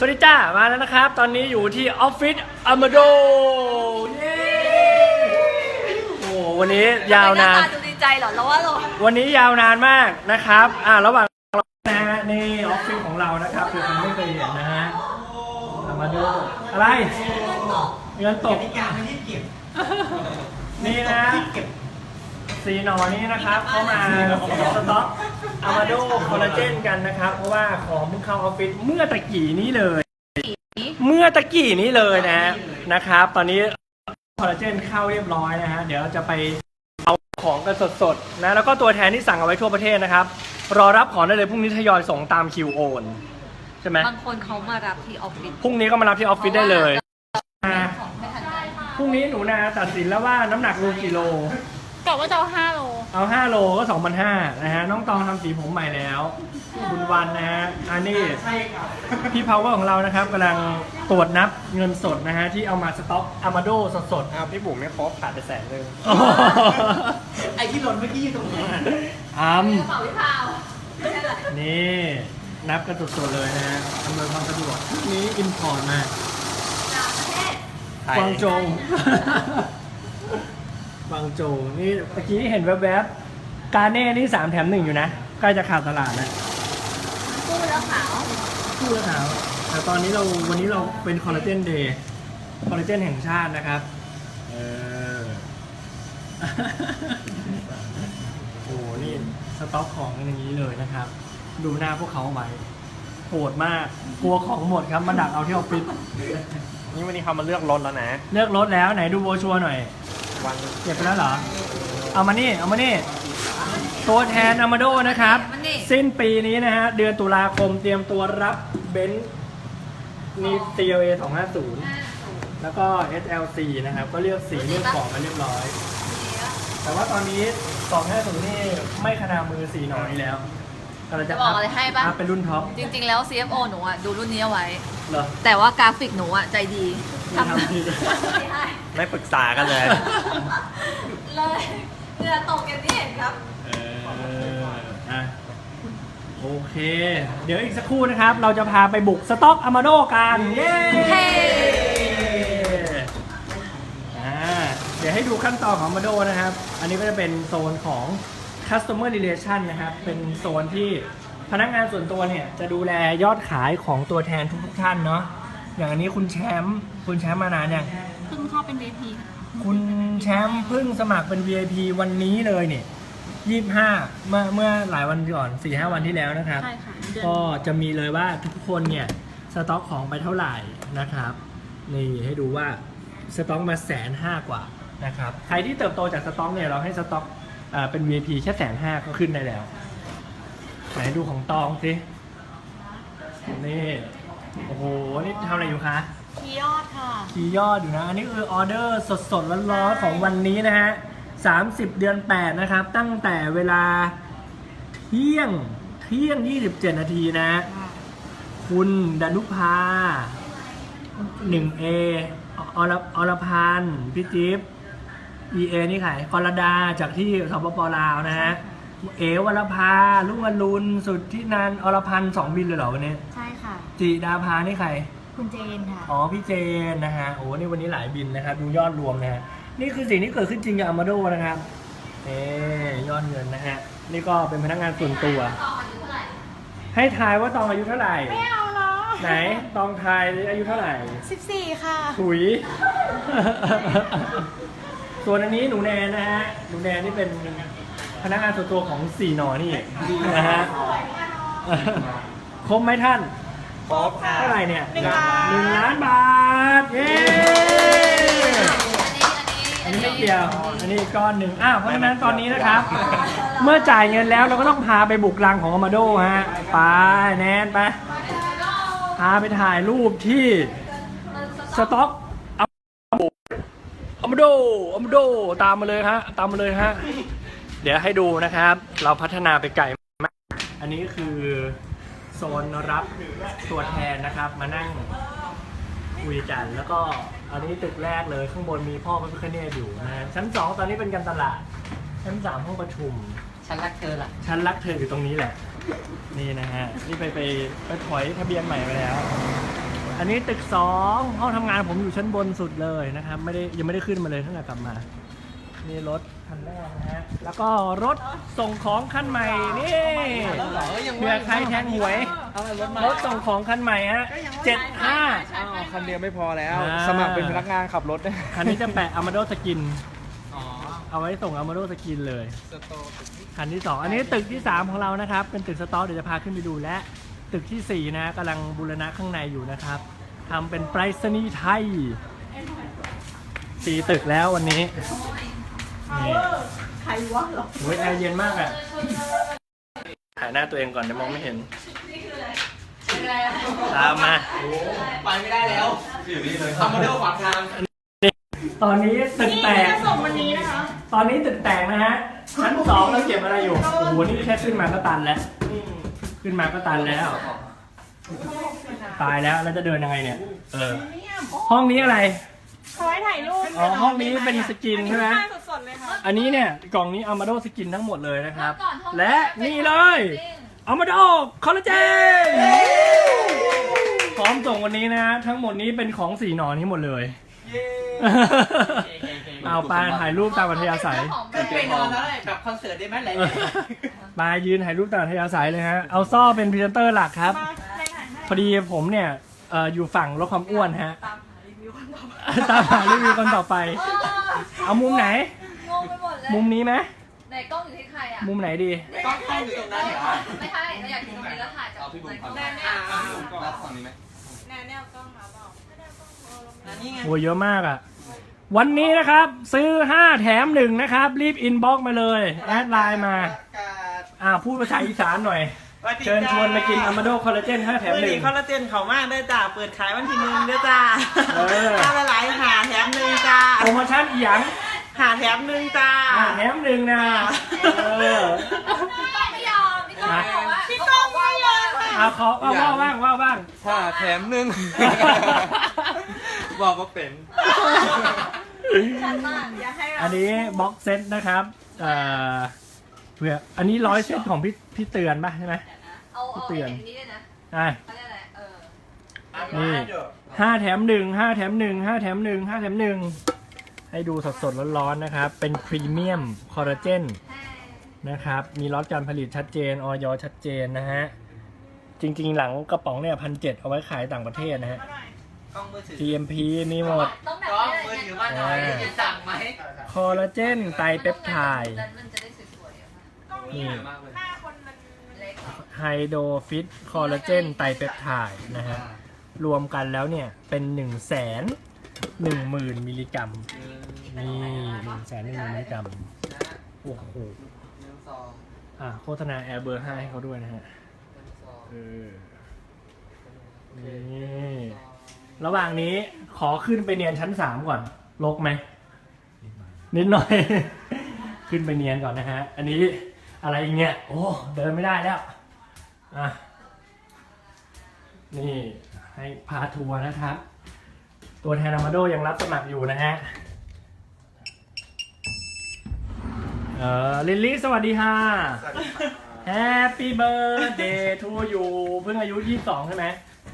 สวัสดีจ้ามาแล้วนะครับ ตอนนี้อยู่ที่ออฟฟิศอามาโดเย้โอ้โหวันนี้ยาวนาน ทำไมหตดูดีใจเหรอเราว่าเราวันนี้ยาวนานมากนะครับ อ่าระหว่างเรานะฮะนี่ออฟฟิศของเรานะครับคือคุณไม่เคยเห็นนะฮะอามาโดอะไรเงินตกการไม่รีบเก็บ นี่นะสีหนอนี้นะครับเข้ามาสต็อกอามาโดคอลลาเจนกันนะครับ เพราะว่าของเพิ่งเข้าออฟฟิศเมื่อตะกี้นี้เลย เมื่อตะกี้นี้เลยนะฮะนะครับ ตอนนี้คอลลาเจนเข้าเรียบร้อยนะฮะเดี๋ยวเราจะไปเอาของกันสดๆนะแล้วก็ตัวแทนที่สั่งเอาไว้ทั่วประเทศนะครับ รอรับของได้เลยพรุ่งนี้ทยอยส่งตามคิวโอนใช่ไหมบางคนเขามารับที่ออฟฟิศพรุ่งนี้ก็มารับที่ออฟฟิศได้เลยอ่าของไม่ทันใจพรุ่งนี้หนูนาตัดสินแล้วว่าน้ำหนักรวมกี่โล กะว่าจะเอาห้าโล เอา5โลก็2,500นะฮะน้องตองทำสีผมใหม่แล้วบุญวันนะฮะอันนี้ใช่ครับพี่พาวเวอร์ของเรานะครับกำลังตรวจนับเงินสดนะฮะที่เอามาสต็อกอามาโดสดๆครับพี่บุ๋มไม่ครบขาดไปแสนหนึ่งไอ้ที่หล่นเมื่อกี้อยู่ตรงไหนอัมกระเป๋าพี่พาวไม่ใช่เหรอนี่นับกันสดๆเลยนะฮะอำนวยความสะดวกพรุ่งนี้อินพอร์ตมาต่างประเทศกวางโจว กวางโจวนี่เมื่อกี้เห็นแวบๆ กาเน่นี่สามแถมหนึ่งอยู่นะ ใกล้จะขาดตลาดแล้วกู้แล้วขาวคู่ละขาวแต่ตอนนี้เราวันนี้เราเป็นคอลลาเจนเดย์คอลลาเจนแห่งชาตินะครับ เออ โอ้โหนี่สต็อกของกันอย่างนี้เลยนะครับ ดูหน้าพวกเขาไว้โหดมากกลัวของหมดครับมาดักเอาที่ออฟฟิศนี่วันนี้เขามาเลือกรถแล้วนะ เลือกรถแล้วไหนดูโบชัวร์หน่อยวัน เก็บไปแล้วเหรอ เอามานี่ เอามานี่ ตัวแทนอามาโดนะครับ มันนี่ สิ้นปีนี้นะฮะ เดือนตุลาคมเตรียมตัวรับเบนซ์นี่ CLA 250 แล้วก็ SLC นะครับ ก็เลือกสีเลือกของกันเรียบร้อย แต่ว่าตอนนี้ 250 นี่ไม่ขนาดมือสีหน่อยแล้วกำลังจะบอกอะไรให้ปะ อัพเป็นรุ่นท็อป จริงๆ แล้ว CFO หนูอะดูรุ่นนี้เอาไว้ เหรอ แต่ว่ากราฟิกหนูอะใจดีไม่ทำดีเลยไม่ให้ ไม่ปรึกษากันเลย เลยเหงื่อตกอย่างที่เห็นครับ เอออะโอเค เดี๋ยวอีกสักครู่นะครับ เราจะพาไปบุกสต็อกอามาโดกัน เย้เฮ้ อ่าเดี๋ยวให้ดูขั้นตอนของอามาโดนะครับ อันนี้ก็จะเป็นโซนของ customer relation นะครับ เป็นโซนที่ พนักงานส่วนตัวเนี่ยจะดูแลยอดขายของตัวแทนทุกๆท่านเนาะอย่างอันนี้คุณแชมป์คุณแชมป์มานานยังเพิ่งเข้าเป็นเวทีคุณแชมป์เพิ่งสมัครเป็น VIP วันนี้เลยเนี่ยยี่ห้าเมื่อเมื่อหลายวันก่อนสี่ห้าวันที่แล้วนะครับ ใช่ค่ะเดือนก็จะมีเลยว่าทุกคนเนี่ยสต็อกของไปเท่าไหร่นะครับนี่ให้ดูว่าสต็อกมาแสนห้ากว่านะครับใครที่เติบโตจากสต็อกเนี่ยเราให้สต็อกอ่าเป็น VIP แค่แสนห้าก็ขึ้นได้แล้ว ไหนดูของตองสินี่โอ้โหนี่ทำอะไรอยู่คะคียอดค่ะ คีย์ยอดอยู่นะ อันนี้คือออเดอร์สดๆร้อนๆของวันนี้นะฮะ30 เดือน 8 นะครับ ตั้งแต่เวลาเที่ยงเที่ยง 27 นาทีนะ คุณดนุภา 1A อรอรพันธ์พี่จิ๊บ EA นี่ใครกรดาจากที่สปปลาวนะฮะ เอวรภาลุงอรุณสุดที่นันท์อรพันธ์สองบินเลยเหรอวันนี้ใช่ค่ะ จีดาภานี่ใคร คุณเจนค่ะ อ๋อพี่เจนนะฮะโอ้นี่วันนี้หลายบินนะครับดูยอดรวมนะฮะนี่คือสิ่งที่เกิดขึ้นจริงกับอามาโดนะครับเอ๊ยอดเงินนะฮะนี่ก็เป็นพนักงานส่วนตัว ให้ทายว่าตองอายุเท่าไหร่ ไม่เอาเนาะไหนตองทายอายุเท่าไหร่สิบสี่ค่ะ ถุย ส่วนอันนี้หนูแนนนะฮะหนูแนนนี่เป็น พนักงานส่วนตัวของสี่หนอนี่นะฮะครบไหมท่านครบค่ะเท่าไหร่เนี่ยหนึ่งล้านหนึ่งล้านบาทเย้อันนี้ไม่เกี่ยว อันนี้อีกก้อนหนึ่งอ้าวเพราะฉะนั้นตอนนี้นะครับ เมื่อจ่ายเงินแล้วเราก็ต้องพาไปบุกรังของอามาโดฮะไปแนนไปพาไปถ่ายรูปที่สต็อกอามาโดอามาโดตามมาเลยฮะ ตามมาเลยฮะ เดี๋ยวให้ดูนะครับ เราพัฒนาไปไกลมาก อันนี้คือโซนรับตัวแทนนะครับมานั่งคุยกัน แล้วก็อันนี้ตึกแรกเลยข้างบนมีพ่อพระพิฆเนศอยู่นะฮะชั้นสองตอนนี้เป็นการตลาด ชั้นสามห้องประชุม ฉันรักเธอล่ะ ชั้นรักเธออยู่ตรงนี้แหละ นี่นะฮะ นี่ไปไปไปถอยทะเบียนใหม่ไปแล้ว อันนี้ตึกสองห้องทำงานผมอยู่ชั้นบนสุดเลยนะครับ ไม่ได้ยังไม่ได้ขึ้นมาเลยตั้งแต่กลับมา นี่รถคันแรกนะฮะ แล้วก็รถส่งของคันใหม่นี่เผื่อใครแทงหวย รถส่งของคันใหม่ฮะเจ็ดห้า อ้าวคันเดียวไม่พอแล้ว อ่า สมัครเป็นพนักงานขับรถได้คันนี้จะแปะอามาโดสกิน อ๋อเอาไว้ส่งอามาโดสกินเลย สโตร์คันที่ 2 อันนี้ตึกที่ 3 ของเรานะครับ เป็นตึกสต็อกเดี๋ยวจะพาขึ้นไปดูและ ตึกทีสี่ 4 นะกำลังบูรณะข้างในอยู่นะครับทำเป็นไปรษณีย์ไทยสี่ตึกแล้ววันนี้ นี่ใครวะหรอโอ้ยแอร์เย็นมากอะถ่ายหน้าตัวเองก่อนเดี๋ยวมองไม่เห็น ตามมา ไปไม่ได้แล้วทำมาเดินขวางทางตอนนี้ตึกแตกส่งวันนี้นะคะตอนนี้ตึกแตกนะฮะ ชั้นสองเราเก็บอะไรอยู่ โอ้โห นี่แค่ขึ้นมาก็ตันแล้ว ขึ้นมาก็ตันแล้ว ตายแล้ว แล้วจะเดินยังไงเนี่ย เออ ห้องนี้อะไร ขอให้ถ่ายรูปอ๋อห้องนี้เป็นสกินใช่ไหมสดๆเลยค่ะอันนี้เนี่ยกล่องนี้อามาโดสกินทั้งหมดเลยนะครับก่อนห้องและนี่เลยอามาโดคอลลาเจนพร้อมส่งวันนี้นะทั้งหมดนี้เป็นของสีหนอนนี้หมดเลยเอาไปถ่ายรูปตามอัธยาศัยก็ไปนอนแล้วแหละแบบคอนเสิร์ตได้ไหมอะไรมายืนถ่ายรูปตามอัธยาศัยเลยฮะเอาซ่อเป็นพรีเซนเตอร์หลักครับ พอดีผมเนี่ยเอ่ออยู่ฝั่งลดความอ้วนฮะ ตามหารีวิวคนต่อไป เอามุมไหน งงไปหมดเลยมุมนี้ไหมไหนกล้องอยู่ที่ใครอะมุมไหนดีกล้องกล้องอยู่ตรงนั้นเหรอไม่ใช่เราอยากอยู่ตรงนี้แล้วถ่ายจากไหนกล้องอ่ารับฝั่งนี้ไหมแนวแนวกล้องมาเปล่าอันนี้ไง โอ้ยเยอะมากอะ วันนี้นะครับซื้อ 5 แถม 1 นะครับ รีบอินบ็อกมาเลย แอดไลน์มา อ่าพูดภาษาอีสานหน่อย เชิญชวนมากินอะมาโดคอลลาเจน5แถมเมื่อนี้1คอลลาเจนเขามากได้อจ้า เปิดขายวันที่หนึ่งเด้อจ้าเออ ถ้าหลายๆหาแถมหนึ่งจ้า โปรโมชั่นอีหยังหาแถมหนึ่งจ้า อ่าแถมหนึ่งนะเออไม่ยอมพี่ก้องบอกว่าพี่ก้องไม่ยอมค่ะเอาขอว่าว่าบ้างว่าบ้าง ถ้าแถมหนึ่ง บอกว่าเป็น อันนี้บ็อกเซตนะครับเอ่อ เพื่ออันนี้ร้อยเซตของพี่พี่เตือนป่ะใช่ไหม เอาเอาเตือน อย่างนี้เลยนะอะ เขาเรียกอะไรเออ นี่ ห้าแถมหนึ่งห้าแถมหนึ่งห้าแถมหนึ่งห้าแถมหนึ่งให้ดูสดๆร้อนๆนะครับ เป็นพรีเมียมคอลลาเจน นะครับ มีล็อตการผลิตชัดเจน ออยชัดเจนนะฮะ จริงๆ หลังกระป๋องเนี่ยพันเจ็ดเอาไว้ขายต่างประเทศนะฮะ กล้องมือถือ GMP มีหมด ต้องแบบกล้องนี้มือเลยถือมาหน่อยจะสั่งไหม คอลลาเจนไตรเปปไทด์ มันจะได้สวยๆอะค่ะ นี่ไฮโดรฟิตคอลลาเจนไตเปปไทด์นะฮะ รวมกันแล้วเนี่ย เป็น1นึ่งแสนหนึ่งหมื่นมิลลิกรัม นี่หนึ่งแสนหนึ่งหมื่นมิลลิกรัม โอ้โห อะ โฆษณาแอร์เบอร์ห้าให้เขาด้วยนะฮะเออนี่ระหว่างนี้ขอขึ้นไปเนียนชั้นสามก่อนลกไหม นิดหน่อย ขึ้นไปเนียนก่อนนะฮะ อันนี้ อะไรอีกเนี่ยโอ้เดินไม่ได้แล้วอะนี่ให้พาทัวร์นะครับ ตัวแทนอามาโดยังรับสมัครอยู่นะฮะเออลิลลี่สวัสดีค่ะ Happy birthday to you เพิ่งอายุ 22 ใช่ไหม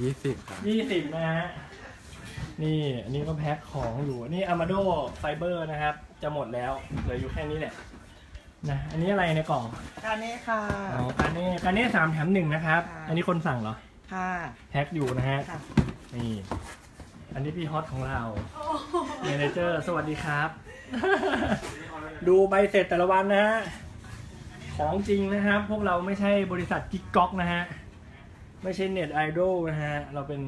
ยี่สิบครับ 20 นะฮะ นี่อันนี้ก็แพ็คของอยู่ นี่ Amado Fiber นะครับ จะหมดแล้วเหลืออยู่แค่นี้แหละ นะอันนี้อะไรในกล่องการนี้ค่ะ อ๋อการเน่การเน่สามแถมหนึ่งนะครับ ค่ะ อันนี้คนสั่งเหรอค่ะแพ็คอยู่นะฮะค่ะนี่อันนี้พี่ฮอตของเราเมเนเจอร์สวัสดีครับ ดูใบเสร็จแต่ละวันนะฮะของจริงนะครับ พวกเราไม่ใช่บริษัทกิ๊กก๊อกนะฮะไม่ใช่เน็ตไอดอลนะฮะเราเป็น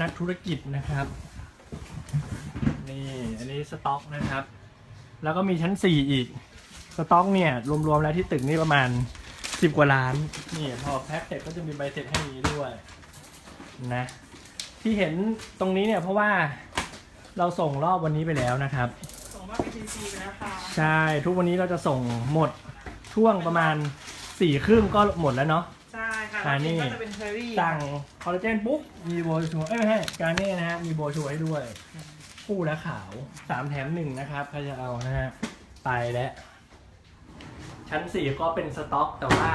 นักธุรกิจนะครับนี่อันนี้สต็อกนะครับ แล้วก็มีชั้นสี่อีก สต็อกเนี่ย รวมๆแล้วที่ตึกนี่ประมาณสิบกว่าล้าน นี่พอแพ็คเสร็จก็จะมีใบเสร็จให้นี้ด้วยนะ ที่เห็นตรงนี้เนี่ยเพราะว่าเราส่งรอบวันนี้ไปแล้วนะครับ ส่งมอบ ATC ไปแล้วค่ะใช่ทุกวันนี้เราจะส่งหมดช่วงประมาณสี่ครึ่งก็หมดแล้วเนาะ ใช่ค่ะอ่านี่ก็จะเป็นเทอรี่สั่งคอลลาเจนปุ๊บมีโบชัวร์เอ้ยไม่ใช่การเน่นะฮะมีโบชัวร์ให้ด้วย คู่และขาวสามแถมหนึ่งนะครับใครจะเอานะฮะไปแล้ว ชั้นสี่ก็เป็นสต็อกแต่ว่า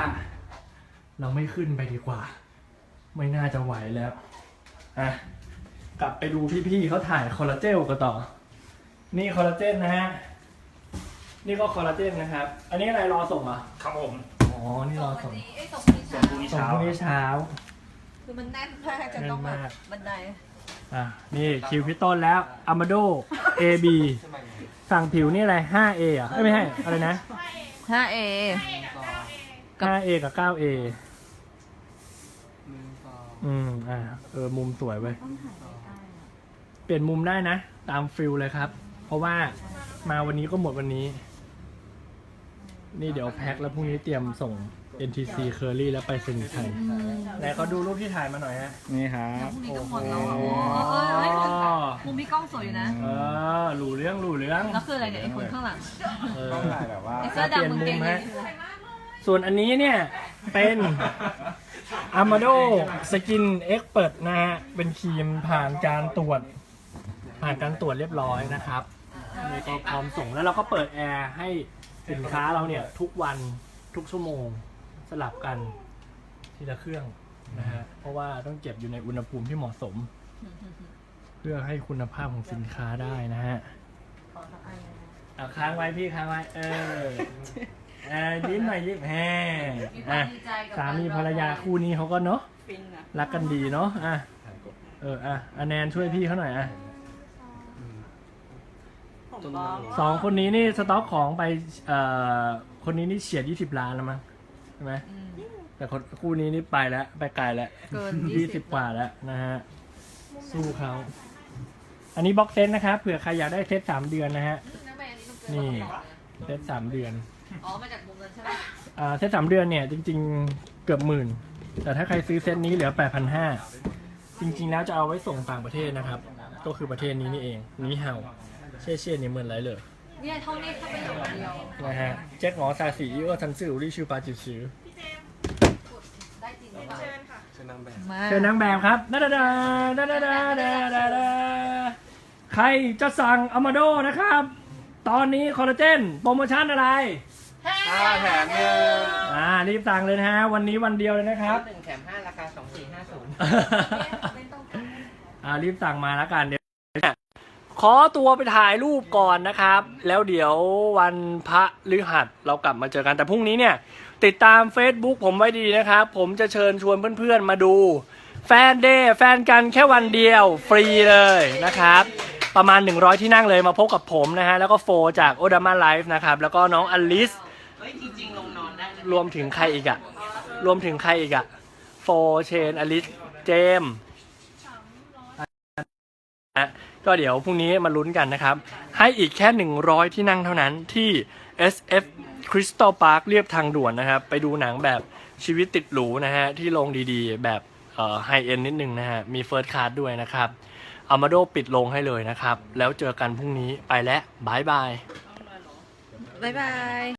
เราไม่ขึ้นไปดีกว่า ไม่น่าจะไหวแล้วอะกลับไปดูพี่ๆเขาถ่ายคอลลาเจลกันต่อ นี่คอลลาเจนนะฮะ นี่ก็คอลลาเจนนะครับ อันนี้อะไรรอส่งเหรอครับผมอ๋อ นี่รอวัส่นงนี้ไอ้ยส่งพรุ่งนี้ส่เช้างพรุ่งนี้ส่งเช้าพรุ่งนี้เช้า คือมันแน่นมากจะต้องแบบบันไดอะ นี่คิวพี่ต้นแล้ว Amado AB สั่งผิวนี่อะไร 5A เหรอะไม่ใช่อะไรนะ 5A 5A กับ 9A อืม อ่า เออ มุมสวยเว้ยเปลี่ยนมุมได้นะ ตามฟิลเลยครับ เพราะว่ามาวันนี้ก็หมดวันนี้ นี่เดี๋ยวแพ็คแล้วพรุ่งนี้เตรียมส่ง NTC Curry แล้วไปเซนไทยไหนเขาดูรูปที่ถ่ายมาหน่อยฮะ นี่ครัแล้วบพรุ่งนี้ก็หมดแล้วอะเออเออเออมุมพี่ก้องสวยอยู่นะ เออหลูเรื่องหลูเรื่องแล้วคืออะไรเนี่ยไอ้คนข้างหลัง เออต้องถ่ายแบบว่า ไอ้เสื้อดำมึงเก่งเลยส่วนอันนี้เนี่ยเป็น Amado Skin Expert นะฮะ เป็นครีมผ่านการตรวจ ผ่านการตรวจเรียบร้อยนะครับนี่ก็พร้อมส่งแล้วเราก็เปิดแอร์ให้สินค้าเราเนี่ยทุกวันทุกชั่วโมงส ลับกันทีละเครื่องนะฮะเพราะว่าต้องเก็บอยู่ในอุณหภูมิที่เหมาะสม เพื่อให้คุณภาพของสินค้าได้นะฮะเอาค้างไว้พี่ค้างไว้ เออเออยิ้มหน่อยยิ้มแฮ่มีควาอะมดีใจกับสามีภรรยาคู่นี้เขาก็เนาะรักกันดีเนาะอะเอออะอะแนนช่วยพี่เขาหน่อยอะสองคนนี้นี่สต็อกของไปเอ่อคนนี้นี่เฉียดยี่สิบล้านแล้วมั้ง ใช่ไหมอืมแต่คนคู่นี้นี่ไปแล้ว ไปไกลแล้วเกินยี่สิบ20กว่าแล้วนะฮะ สู้เขา อันนี้บ็อกเซตนะครับเผื่อใครอยากได้เซตสามเดือนนะฮะนี่เซตสามเดือน อ๋อ มาจากมุมนั้นใช่ไหมอ่าเซตสามเดือนเนี่ย จริง ๆ เกือบหมื่น แต่ถ้าใครซื้อเซตนี้เหลือแปดพันห้าจริง ๆ แล้วจะเอาไว้ส่งต่างประเทศนะครับ ก็คือประเทศนี้นี่เอง นี่เห่าเช่เช่นี่เหมือนไรเลย เนี่ยเท่านี้ถ้าประโยคเดียวนะฮะแจ็คหมอซาสีเออทันสื่อริชิวปาจิซื้อได้จริงหรือเปล่าเชิญค่ะมาเชิญนางแบบครับดาดาดาดาดาดาดาดาดาใครจะสั่งอามาโดนะครับ ตอนนี้คอลลาเจนโปรโมชั่นอะไรห้าแถมหนึ่งอ่ารีบสั่งเลยนะฮะวันนี้วันเดียวเลยนะครับหนึ่งแถมห้าราคาสองสี่ห้าศูนย์ไม่ต้องการอ่ารีบสั่งมาแล้วกันเดี๋ยว ขอตัวไปถ่ายรูปก่อนนะครับ แล้วเดี๋ยววันพระฤหัสเรากลับมาเจอกันแต่พรุ่งนี้เนี่ย ติดตาม Facebook ผมไว้ดีนะครับ ผมจะเชิญชวนเพื่อนๆมาดู แฟนเดย์แฟนกันแค่วันเดียวฟรีเลยนะครับ ประมาณ 100 ที่นั่งเลยมาพบกับผมนะฮะ แล้วก็โฟจากโอดามาไลฟ์นะครับ แล้วก็น้องอลิสรวมถึงใครอีกอะรวมถึงใครอีกอะโฟเชนอลิสเจมส์ ก็เดี๋ยวพรุ่งนี้มาลุ้นกันนะครับ ให้อีกแค่ 100 ที่นั่งเท่านั้นที่ SF Crystal Park เรียบทางด่วนนะครับ ไปดูหนังแบบชีวิตติดหรูนะฮะ ที่โรงดีๆ แบบไฮเอ็นนิดนึงนะฮะ มีเฟิร์สคลาสด้วยนะครับอามาโดปิดลงให้เลยนะครับ แล้วเจอกันพรุ่งนี้ไปแล้วบายบาย บ๊ายบาย